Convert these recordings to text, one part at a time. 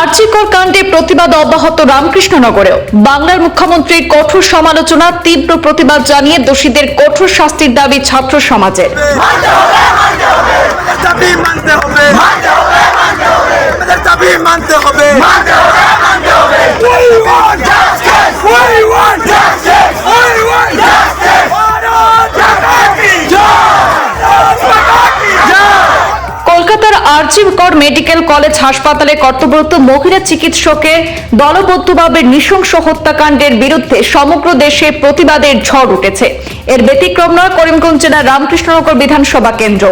আর্চিকর কাণ্ডে প্রতিবাদ অব্যাহত রামকৃষ্ণনগরেও। বাংলার মুখ্যমন্ত্রীর কঠোর সমালোচনা তীব্র প্রতিবাদ জানিয়ে দোষীদের কঠোর শাস্তির দাবি ছাত্র সমাজের। মানতে হবে আমাদের দাবি মানতে হবে We want justice! We want justice! We want justice! Bharat মাতা কি জয়! ভারত মাতা কি জয়! কলকাতার আরজিকর মেডিকেল কলেজ হাসপাতালে কর্তব্যরত মহিলা চিকিৎসকের দলবদ্ধভাবে নৃশংস হত্যাকাণ্ডের বিরুদ্ধে সমগ্র দেশে প্রতিবাদের ঝড় উঠেছে। এর ব্যতিক্রম নয় করিমগঞ্জ জেলার রামকৃষ্ণনগর বিধানসভা কেন্দ্র।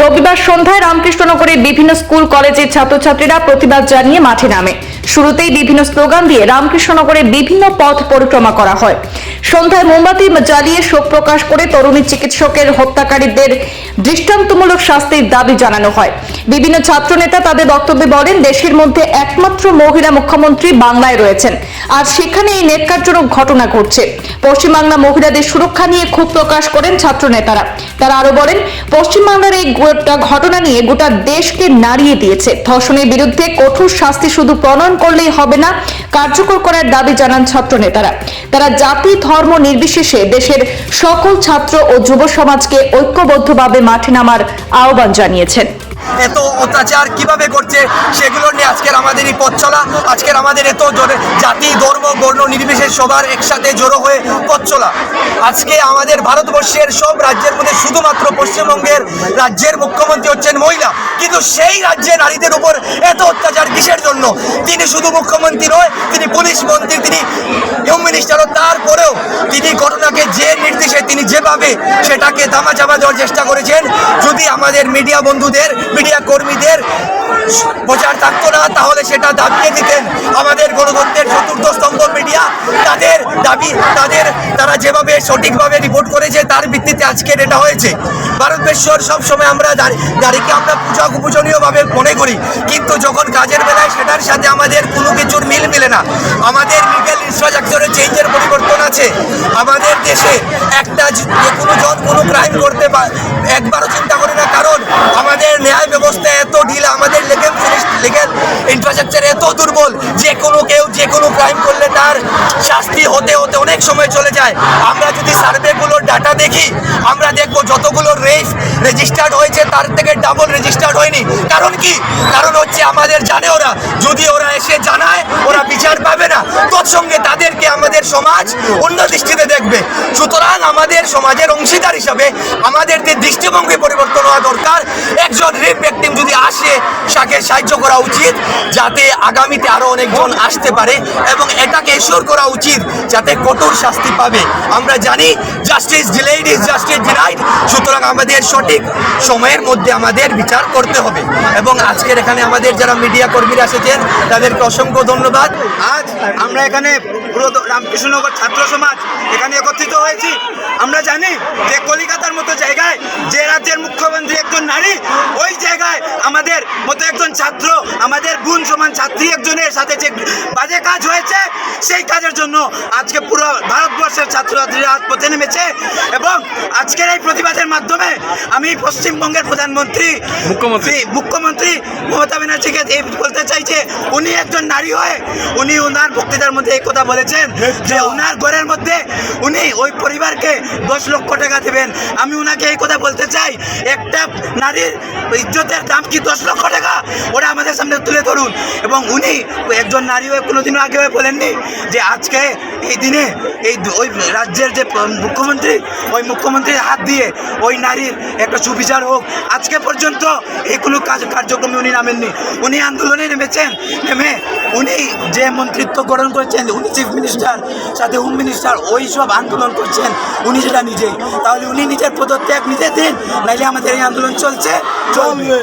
রবিবার সন্ধ্যায় রামকৃষ্ণনগরের বিভিন্ন স্কুল কলেজের ছাত্রছাত্রীরা প্রতিবাদ জানিয়ে মাঠে নামে। শুরুতেই বিভিন্ন স্লোগান দিয়ে রামকৃষ্ণনগরের বিভিন্ন পথ পরিক্রমা করা হয়। সন্ধ্যায় মোমবাতি জ্বালিয়ে শোক প্রকাশ করে তরুণী চিকিৎসকের হত্যাকারীদের দৃষ্টান্তমূলক শাস্তির দাবি জানানো হয়। বিভিন্ন ছাত্র নেতা তাদের বক্তব্যে বলেন, দেশের মধ্যে একমাত্র মহিলা মুখ্যমন্ত্রী বাংলায় রয়েছেন। আর সেখানে এই নেটকারজনক ঘটনা ঘটছে। পশ্চিমবাংলা মহিলাদের সুরক্ষা নিয়ে ক্ষোভ প্রকাশ করেন ছাত্র নেতারা তারা আরও বলেন, পশ্চিমবাংলার এই ঘটনা নিয়ে গোটা দেশকে নাড়িয়ে দিয়েছে। ধর্ষণের বিরুদ্ধে কঠোর শাস্তি শুধু প্রণয়ন করলেই হবে না কার্যকর করার দাবি জানান ছাত্র নেতারা তারা জাতি, ধর্ম নির্বিশেষে দেশের সকল ছাত্র ও যুব সমাজকে ঐক্যবদ্ধভাবে মাঠে নামার আহ্বান জানিয়েছেন। এত অত্যাচার কীভাবে করছে সেগুলো নিয়ে আজকের আমাদের এই পথ চলা, আজকের আমাদের এত জাতি, ধর্ম, বর্ণ, নির্বিশেষ সবার একসাথে জড়ো হয়ে পথ চলা। আজকে আমাদের ভারতবর্ষের সব রাজ্যের মধ্যে শুধুমাত্র পশ্চিমবঙ্গের রাজ্যের মুখ্যমন্ত্রী হচ্ছেন মহিলা। কিন্তু সেই রাজ্যে নারীদের উপর এত অত্যাচার কিসের জন্য? তিনি শুধু মুখ্যমন্ত্রী নয়, তিনি পুলিশ মন্ত্রী, তিনি হোম মিনিস্টারও তারপরেও তিনি ঘটনাকে যে নির্দেশে তিনি যেভাবে সেটাকে ধামা চাপা দেওয়ার চেষ্টা করেছেন, যদি আমাদের মিডিয়া বন্ধুদের, মিডিয়া কর্মীদের প্রচার থাকতো না, তাহলে সেটা দাবিয়ে দিতেন আমাদের গণতন্ত্রের চতুর্থ স্তম্ভ মিডিয়া। তাদের দাবি, তাদের, তারা যেভাবে সঠিকভাবে রিপোর্ট করেছে, তার ভিত্তিতে আজকের এটা হয়েছে। ভারতবর্ষর সবসময় আমরা দাঁড়ি- দাঁড়িকে আমরা পূজা পূজনীয়ভাবে মনে করি, কিন্তু যখন কাজের বেলায় সেটার সাথে আমাদের কোনো কিছুর মিল মিলে না। আমাদের লিগেল ইনফ্রাস্ট্রাকচারে চেঞ্জের পরিবর্তন আছে। আমাদের দেশে একটা যে কোনো জন কোনো ক্রাইম করতে একবারও চিন্তা করে না। কারণ আমাদের ন্যায় ব্যবস্থা এত ঢিলা, আমাদের লিগেল লিগেল ইনফ্রাস্ট্রাকচার এত দুর্বল যে কোনো কেউ যে কোনো ক্রাইম করলে তার শাস্তি হতে হতে অনেক সময় চলে যায়। আমরা যদি সার্ভেগুলোর ডাটা দেখি, আমরা দেখব যতগুলো রেস রেজিস্টার্ড হয়েছে, তার থেকে ডাবল রেজিস্টার্ড হয়নি। কারণ কি? কারণ হচ্ছে আমাদের জানে ওরা। যদি ওরা এসে জানায়, ওরা বিচার পাবে না। তৎসঙ্গে তাদেরকে আমাদের সমাজ অন্য দৃষ্টিতে দেখবে। সুতরাং আমাদের সমাজের অংশীদার হিসাবে আমাদের যে দৃষ্টিভঙ্গি পরিবর্তন হওয়া দরকার। একজন রেপ ব্যক্তি যদি আসে, তাকে সাহায্য করা উচিত। যাতে আগামীতে আরও অনেকজন আসতে পারে এবং এটাকে এসোর করা উচিত যাতে কঠোর শাস্তি পাবে। আমরা জানি justice delayed is justice denied সুতরাং আমাদের সঠিক সময়ের মধ্যে আমাদের বিচার করতে হবে। এবং আজকের এখানে আমাদের যারা মিডিয়া কর্মীরা এসেছেন, তাদেরকে অসংখ্য ধন্যবাদ। আজ আমরা এখানে পুরো রামকৃষ্ণনগর ছাত্র সমাজ এখানে একত্রিত হয়েছি। আমরা জানি যে কলিকাতার মতো জায়গায় যে রাজ্যের মুখ্যমন্ত্রী একজন নারী ওই জায়গায় আমাদের মতো একজন ছাত্র আমাদের বোন সমান ছাত্রী একজনের সাথে যে বাজে কাজ হয়েছে সেই কাজের জন্য আজকে পুরো ভারতবর্ষের ছাত্রছাত্রীরা আজ পথে নেমেছে এবং আজকের এই প্রতিবাদের মাধ্যমে আমি পশ্চিমবঙ্গের প্রধানমন্ত্রী মুখ্যমন্ত্রী। মুখ্যমন্ত্রী মমতা ব্যানার্জিকে এই বলতে চাই যে উনি একজন নারী হয়ে উনি ওনার বক্তৃতার মধ্যে এই কথা বলেছেন যে ওনার ঘরের মধ্যে উনি ওই পরিবারকে দশ লক্ষ টাকা দেবেন। আমি ওনাকে এই কথা বলতে চাই, একটা নারীর ইজ্জতের দাম কি দশ লক্ষ টাকা? ওরা আমাদের সামনে তুলে ধরুন। এবং উনি একজন নারী হয়ে কোনোদিনও আগে হয়ে বলেননি যে আজকে এই দিনে এই ওই রাজ্যের যে মুখ্যমন্ত্রী, ওই মুখ্যমন্ত্রীর হাত দিয়ে ওই নারীর একটা সুবিচার হোক। আজকে পর্যন্ত এই কোনো কাজ কার্যক্রমে উনি নামেননি। উনি আন্দোলনে নেমেছেন, নেমে উনি যে মন্ত্রিত্ব গ্রহণ করেছেন, উনি চিফ মিনিস্টার সাথে হোম মিনিস্টার ওই সব আন্দোলন করছেন। উনি সেটা নিজেই। তাহলে উনি নিজের পদত্যাগ নিজে দিন নাইলে আমাদের এই আন্দোলন চলছে চলবে।